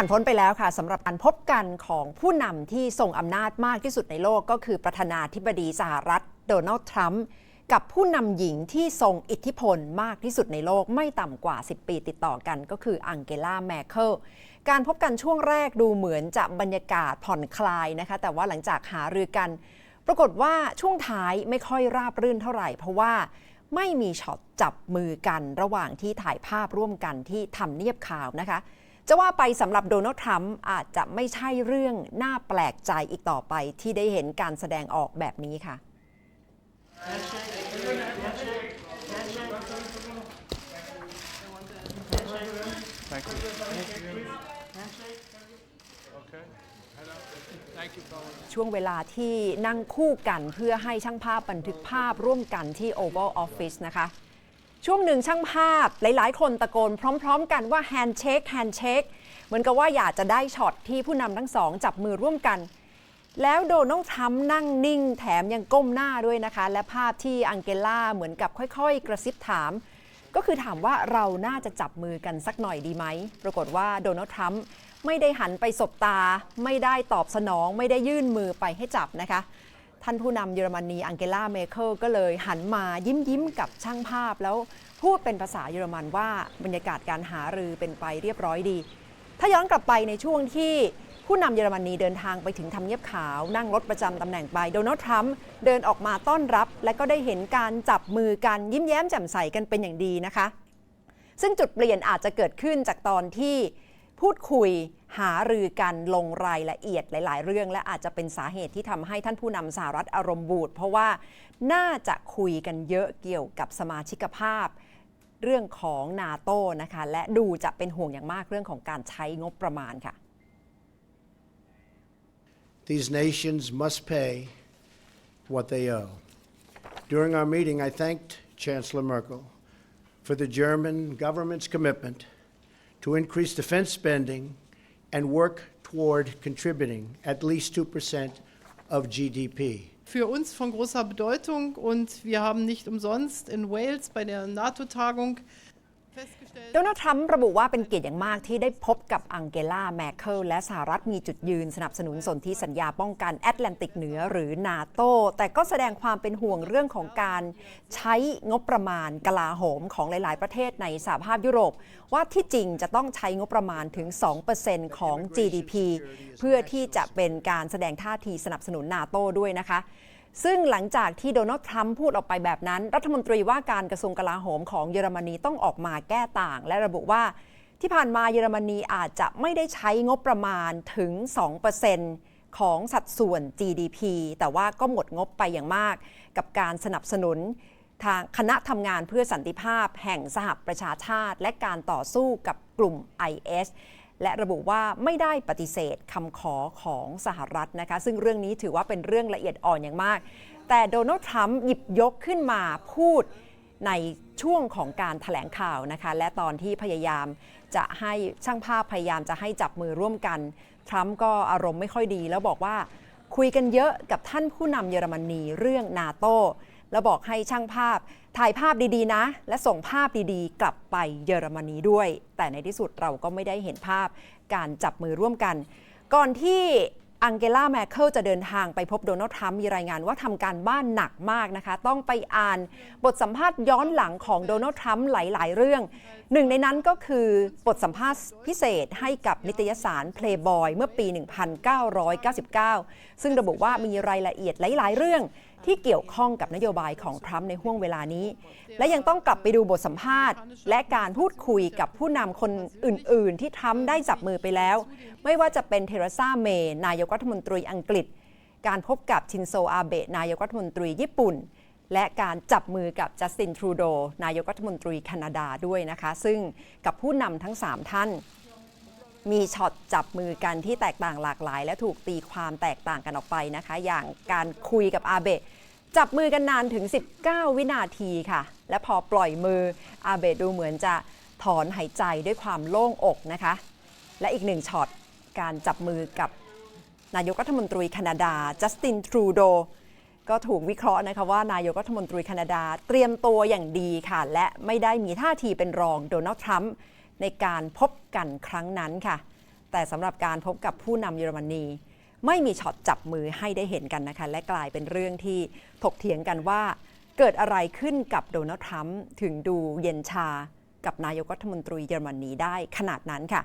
ผ่านพ้นไปแล้วค่ะสำหรับการพบกันของผู้นำที่ทรงอำนาจมากที่สุดในโลกก็คือประธานาธิบดีสหรัฐโดนัลด์ทรัมป์กับผู้นำหญิงที่ทรงอิทธิพลมากที่สุดในโลกไม่ต่ำกว่า 10 ปีติดต่อกันก็คืออังเกลาแมเคิลการพบกันช่วงแรกดูเหมือนจะบรรยากาศผ่อนคลายนะคะ แต่ว่าหลังจากหารือกัน ปรากฏว่าช่วงท้ายไม่ค่อยราบรื่นเท่าไหร่ เพราะว่าไม่มีช็อตจับมือกันระหว่างที่ถ่ายภาพร่วมกันที่ทำเนียบข่าวนะคะ จะว่าไปสำหรับโดนัลด์ทรัมป์อาจจะไม่ใช่เรื่องน่าแปลกใจอีกต่อไปที่ได้เห็นการแสดงออกแบบนี้ค่ะ Thank you. Okay. ช่วงเวลาที่นั่งคู่กันเพื่อให้ช่างภาพบันทึกภาพร่วมกันที่ Oval Office นะคะ ช่วงหนึ่งช่างภาพหลาย ๆ คนตะโกนพร้อม ๆ กันว่าแฮนด์เชคแฮนด์เชคเหมือนกับว่าอยากจะได้ช็อตที่ผู้นำทั้งสองจับมือร่วมกัน แล้วโดนัลด์ทรัมป์นั่งนิ่งแถมยังก้มหน้าด้วยนะคะ และภาพที่อังเกล่าเหมือนกับค่อย ๆ กระซิบถาม ก็คือถามว่าเราน่าจะจับมือกันสักหน่อยดีไหม ปรากฏว่าโดนัลด์ทรัมป์ไม่ได้หันไปสบตา ไม่ได้ตอบสนอง ไม่ได้ยื่นมือไปให้จับนะคะ ท่านผู้นำเยอรมนีอังเกลาเมเคิลก็เลยหันมายิ้มยิ้มๆกับช่างภาพ แล้วพูดเป็นภาษาเยอรมันว่าบรรยากาศการหารือเป็นไปเรียบร้อยดี ถ้าย้อนกลับไปในช่วงที่ผู้นำเยอรมนีเดินทางไปถึงทำเนียบขาว นั่งรถประจำตำแหน่งไปโดนัลด์ทรัมป์เดินออกมาต้อนรับ และก็ได้เห็นการจับมือกันยิ้มแย้มแจ่มใสกันเป็นอย่างดีนะคะ ซึ่งจุดเปลี่ยนอาจจะเกิดขึ้นจากตอนที่ พูดคุยหารือกันลงรายละเอียดหลาย ๆ เรื่อง และอาจจะเป็นสาเหตุที่ทำให้ท่านผู้นำสหรัฐอารมณ์บูดเพราะว่าน่าจะคุยกันเยอะเกี่ยวกับสมาชิกภาพ เรื่องของนาโต้นะคะและดูจะเป็นห่วงอย่างมากเรื่องของการใช้งบประมาณค่ะ These nations must pay what they owe. During our meeting, I thanked Chancellor Merkel for the German government's commitment to increase defense spending and work toward contributing at least 2% of GDP. für uns von großer Bedeutung und wir haben nicht umsonst in Wales bei der NATO-Tagung โดนัลด์ทรัมป์ระบุว่าเป็นเกียรติอย่างมากที่ได้พบกับอังเกลาแมคเคิลและสหรัฐมีจุดยืนสนับสนุนสนธิสัญญาป้องกันแอตแลนติกเหนือหรือนาโตแต่ก็แสดงความเป็นห่วงเรื่องของการใช้งบประมาณกลาโหมของหลาย ๆ ประเทศในสหภาพยุโรป ว่าที่จริงจะต้องใช้งบประมาณถึง 2%ของ GDP เพื่อที่จะเป็นการแสดงท่าทีสนับสนุนนาโตด้วยนะคะ ซึ่งหลังจากที่โดนัลด์ทรัมป์พูดออกไปแบบนั้น รัฐมนตรีว่าการกระทรวงกลาโหมของเยอรมนีต้องออกมาแก้ต่าง และระบุว่า ที่ผ่านมาเยอรมนีอาจจะไม่ได้ใช้งบประมาณถึง 2%ของสัดส่วน GDP แต่ว่าก็หมดงบไปอย่างมาก กับการสนับสนุนทางคณะทำงานเพื่อสันติภาพแห่งสหประชาชาติ และการต่อสู้กับกลุ่ม IS และระบุว่าไม่ได้ปฏิเสธคำขอของสหรัฐนะคะ ซึ่งเรื่องนี้ถือว่าเป็นเรื่องละเอียดอ่อนอย่างมาก แต่โดนัลด์ทรัมป์หยิบยกขึ้นมาพูดในช่วงของการถแถลงข่าวนะคะ และตอนที่พยายามจะให้ช่างภาพพยายามจะให้จับมือร่วมกัน ทรัมป์ก็อารมณ์ไม่ค่อยดี แล้วบอกว่าคุยกันเยอะกับท่านผู้นำเยอรมนีเรื่องนาโต แล้วบอกให้ช่างภาพถ่ายภาพดีๆนะ และส่งภาพดีๆ กลับไปเยอรมนีด้วย แต่ในที่สุดเราก็ไม่ได้เห็นภาพการจับมือร่วมกัน ก่อนที่อังเกลาแมคเคิลจะเดินทางไปพบโดนัลด์ทรัมป์มีรายงานว่าทำการบ้านหนักมากนะคะ ต้องไปอ่านบทสัมภาษณ์ย้อนหลังของโดนัลด์ทรัมป์หลาย ๆ เรื่อง หนึ่งในนั้นก็คือบทสัมภาษณ์พิเศษให้กับนิตยสาร Playboy เมื่อปี 1999 ซึ่งระบุว่ามีรายละเอียดหลาย ๆ เรื่องที่เกี่ยวข้องกับนโยบายของทรัมป์ในห่วงเวลานี้ และยังต้องกลับไปดูบทสัมภาษณ์ และการพูดคุยกับผู้นำคนอื่น ๆ ที่ทรัมป์ได้จับมือไปแล้ว ไม่ว่าจะเป็นเทเรซาเมย์นายกรัฐมนตรีอังกฤษ การพบกับชินโซอาเบะนายกรัฐมนตรีญี่ปุ่น และการจับมือกับจัสตินทรูโดนายกรัฐมนตรีแคนาดาด้วยนะคะ ซึ่งกับผู้นำทั้ง 3 ท่าน มีช็อตจับมือกันที่แตกต่างหลากหลาย และถูกตีความแตกต่างกันออกไปนะคะ อย่างการคุยกับอาเบะจับมือกันนานถึง 19 วินาทีค่ะ และพอปล่อยมืออาเบะดูเหมือนจะถอนหายใจด้วยความโล่งอกนะคะ และอีกหนึ่งช็อตการจับมือกับนายกรัฐมนตรีแคนาดาจัสตินทรูโด ก็ถูกวิเคราะห์นะคะว่านายกรัฐมนตรีแคนาดา เตรียมตัวอย่างดีค่ะ และไม่ได้มีท่าทีเป็นรองโดนัลด์ทรัมป์ในการพบกันครั้งนั้นค่ะ แต่สำหรับการพบกับผู้นำเยอรมนี ไม่มีช็อตจับมือให้ได้เห็นกันนะคะ และกลายเป็นเรื่องที่ถกเถียงกันว่า เกิดอะไรขึ้นกับโดนัลด์ทรัมป์ถึงดูเย็นชากับนายกรัฐมนตรีเยอรมนีได้ขนาดนั้นค่ะ